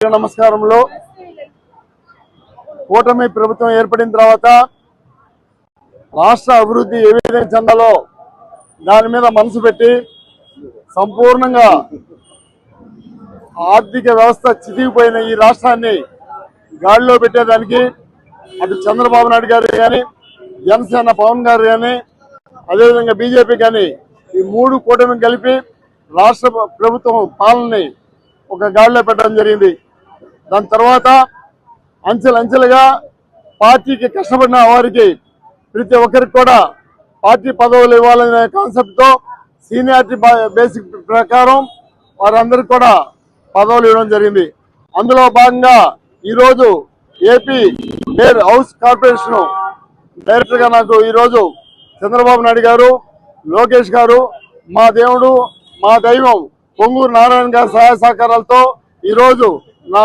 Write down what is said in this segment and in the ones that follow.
నమస్కారంలో కూటమి ప్రభుత్వం ఏర్పడిన తర్వాత రాష్ట్ర అభివృద్ధి ఏ విధంగా చెందాలో దాని మీద మనసు పెట్టి సంపూర్ణంగా ఆర్థిక వ్యవస్థ చితికిపోయిన ఈ రాష్ట్రాన్ని గాడిలో పెట్టేదానికి అటు చంద్రబాబు నాయుడు గారు కానీ జనసేన పవన్ గారు కానీ అదేవిధంగా బీజేపీ కానీ ఈ మూడు కూటమి కలిపి రాష్ట్ర ప్రభుత్వం పాలనని ఒక గాడిలో పెట్టడం జరిగింది. దాని తర్వాత అంచెలంచెలుగా పార్టీకి కష్టపడిన వారికి ప్రతి ఒక్కరికి కూడా పార్టీ పదవులు ఇవ్వాలనే కాన్సెప్ట్తో సీనియారిటీ బేసిక్ ప్రకారం వారందరికీ కూడా పదవులు ఇవ్వడం జరిగింది. అందులో భాగంగా ఈరోజు ఏపీ మేయర్ హౌస్ కార్పొరేషన్ డైరెక్టర్గా నాకు ఈరోజు చంద్రబాబు నాయుడు గారు లోకేష్ గారు మా దేవుడు మా దైవం పొంగూరు నారాయణ గారి సహాయ సహకారాలతో ఈరోజు నా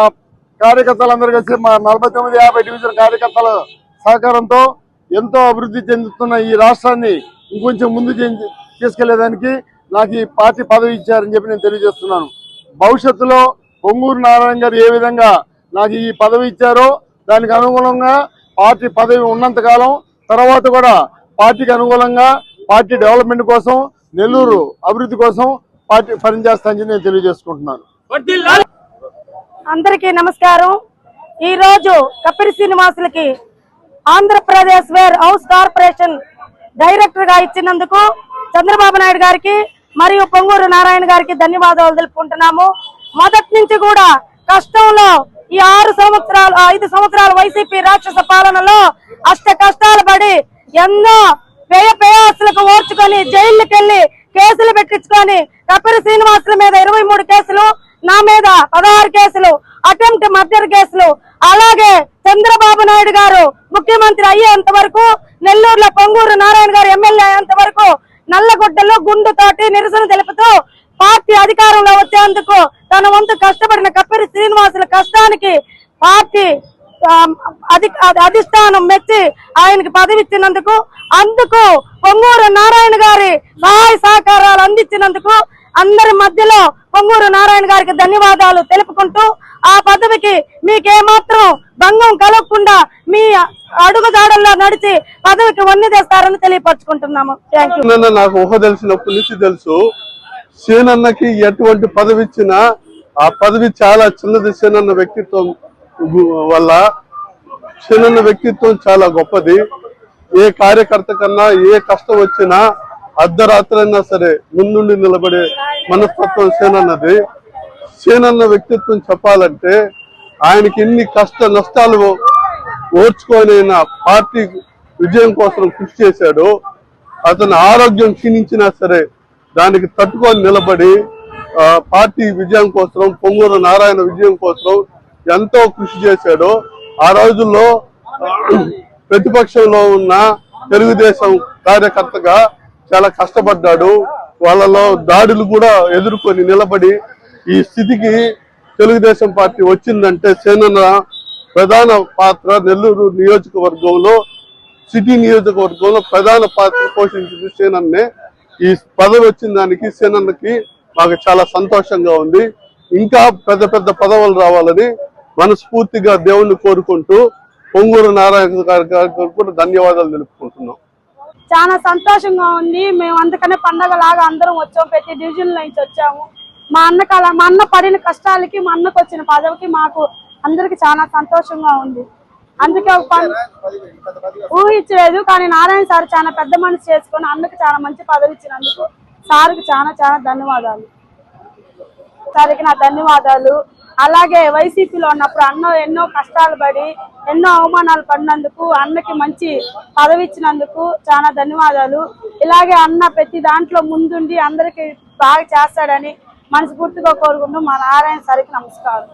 కార్యకర్తలందరూ కలిసి మా నలభై తొమ్మిది యాభై డివిజన్ కార్యకర్తల సహకారంతో ఎంతో అభివృద్ధి చెందుతున్న ఈ రాష్ట్రాన్ని ఇంకొంచెం ముందు తీసుకెళ్ళేదానికి నాకు ఈ పార్టీ పదవి ఇచ్చారని చెప్పి నేను తెలియజేస్తున్నాను. భవిష్యత్తులో పొంగూరు నారాయణ గారు ఏ విధంగా నాకు ఈ పదవి ఇచ్చారో దానికి అనుగుణంగా పార్టీ పదవి ఉన్నంతకాలం తర్వాత కూడా పార్టీకి అనుగుణంగా పార్టీ డెవలప్మెంట్ కోసం నెల్లూరు అభివృద్ధి కోసం పార్టీ పనిచేస్తానని నేను తెలియజేసుకుంటున్నాను. అందరికీ నమస్కారం. ఈ రోజు కపిరి శ్రీనివాసులకి ఆంధ్రప్రదేశ్ వేర్ హౌస్ కార్పొరేషన్ డైరెక్టర్గా ఇచ్చినందుకు చంద్రబాబు నాయుడు గారికి మరియు పొంగూరు నారాయణ గారికి ధన్యవాదాలు తెలుపుకుంటున్నాము. మొదటి నుంచి కూడా కష్టంలో ఈ ఆరు సంవత్సరాలు ఐదు సంవత్సరాల వైసీపీ రాక్షస పాలనలో అష్ట కష్టాలు పడి ఎన్నో వ్యయ ప్రయాసలకు ఓర్చుకొని జైళ్ళకెళ్ళి కేసులు పెట్టించుకొని కపిల శ్రీనివాసుల మీద ఇరవై మూడు కేసులు నా మీద పదహారు కేసులు అటెంప్ట్ మర్డర్ కేసులు అలాగే చంద్రబాబు నాయుడు గారు ముఖ్యమంత్రి అయ్యేంత వరకు నెల్లూరులో పొంగూరు నారాయణ గారు ఎమ్మెల్యే అయ్యేంత వరకు గుండు తోటి నిరసన తెలుపుతూ పార్టీ అధికారంలో వచ్చేందుకు తన వంతు కష్టపడిన కప్పిరి శ్రీనివాసుల కష్టానికి పార్టీ అధి అది అధిష్టానం మెచ్చి ఆయనకి పదవి ఇచ్చినందుకు అందుకు పొంగూరు నారాయణ గారి సహాయ సహకారాలు అందించినందుకు అందరి మధ్యలో పొంగూరు నారాయణ గారికి ధన్యవాదాలు తెలుపుకుంటూ ఆ పదవికి మీకేమాత్రం భంగం కలగకుండా మీ అడుగుదాడల్లో నడిచి పదవికి వన్ని తెస్తారని తెలియపరచుకుంటున్నాము థ్యాంక్ యూ నాకు ఊహ తెలిసినప్పటి నుంచి తెలుసు. సేనన్నకి ఎటువంటి పదవి ఇచ్చినా ఆ పదవి చాలా చిన్నది సేనన్న వ్యక్తిత్వం వల్ల సేనన్న వ్యక్తిత్వం చాలా గొప్పది. ఏ కార్యకర్త కన్నా ఏ కష్టం వచ్చినా అర్ధరాత్రైనా సరే ముందుండి నిలబడే మనస్తత్వం సేనన్నది. సేనన్న వ్యక్తిత్వం చెప్పాలంటే ఆయనకి ఎన్ని కష్ట నష్టాలు ఓర్చుకోనైనా పార్టీ విజయం కోసం కృషి చేశాడు అతని ఆరోగ్యం క్షీణించినా సరే దానికి తట్టుకొని నిలబడి పార్టీ విజయం కోసం పొంగూరు నారాయణ విజయం కోసం ఎంతో కృషి చేశాడు ఆ రోజుల్లో ప్రతిపక్షంలో ఉన్న తెలుగుదేశం కార్యకర్తగా చాలా కష్టపడ్డాడు. వాళ్ళలో దాడులు కూడా ఎదుర్కొని నిలబడి ఈ స్థితికి తెలుగుదేశం పార్టీ వచ్చిందంటే సేనన్న ప్రధాన పాత్ర నెల్లూరు నియోజకవర్గంలో సిటీ నియోజకవర్గంలో ప్రధాన పాత్ర పోషించిన సేనన్నే. ఈ పదవి వచ్చిన దానికి సేనన్నకి మాకు చాలా సంతోషంగా ఉంది. ఇంకా పెద్ద పెద్ద పదవులు రావాలని మనస్ఫూర్తిగా దేవుణ్ణి కోరుకుంటూ పొంగూరు నారాయణ గారి గారికి కూడా ధన్యవాదాలు తెలుపు చాలా సంతోషంగా ఉంది. మేము అందుకనే పండగ లాగా అందరం వచ్చాము ప్రతి డివిజన్ నుంచి వచ్చాము. మా అన్న కళ మా అన్న పడిన కష్టాలకి మా అన్నకు వచ్చిన పదవికి మాకు అందరికి చాలా సంతోషంగా ఉంది. అందుకే ఒక ఊహించలేదు కానీ నారాయణ సార్ చాలా పెద్ద మనిషి చేసుకుని అన్నకి చాలా మంచి పదవి ఇచ్చినందుకు సార్కి చాలా చాలా ధన్యవాదాలు. సార్కి నా ధన్యవాదాలు. అలాగే వైసీపీలో ఉన్నప్పుడు అన్న ఎన్నో కష్టాలు పడి ఎన్నో అవమానాలు పడినందుకు అన్నకి మంచి పదవి ఇచ్చినందుకు చాలా ధన్యవాదాలు. ఇలాగే అన్న ప్రతి దాంట్లో ముందుండి అందరికి బాగా చేస్తాడని మనస్ఫూర్తిగా కోరుకుంటూ మా నారాయణ సరికి నమస్కారం.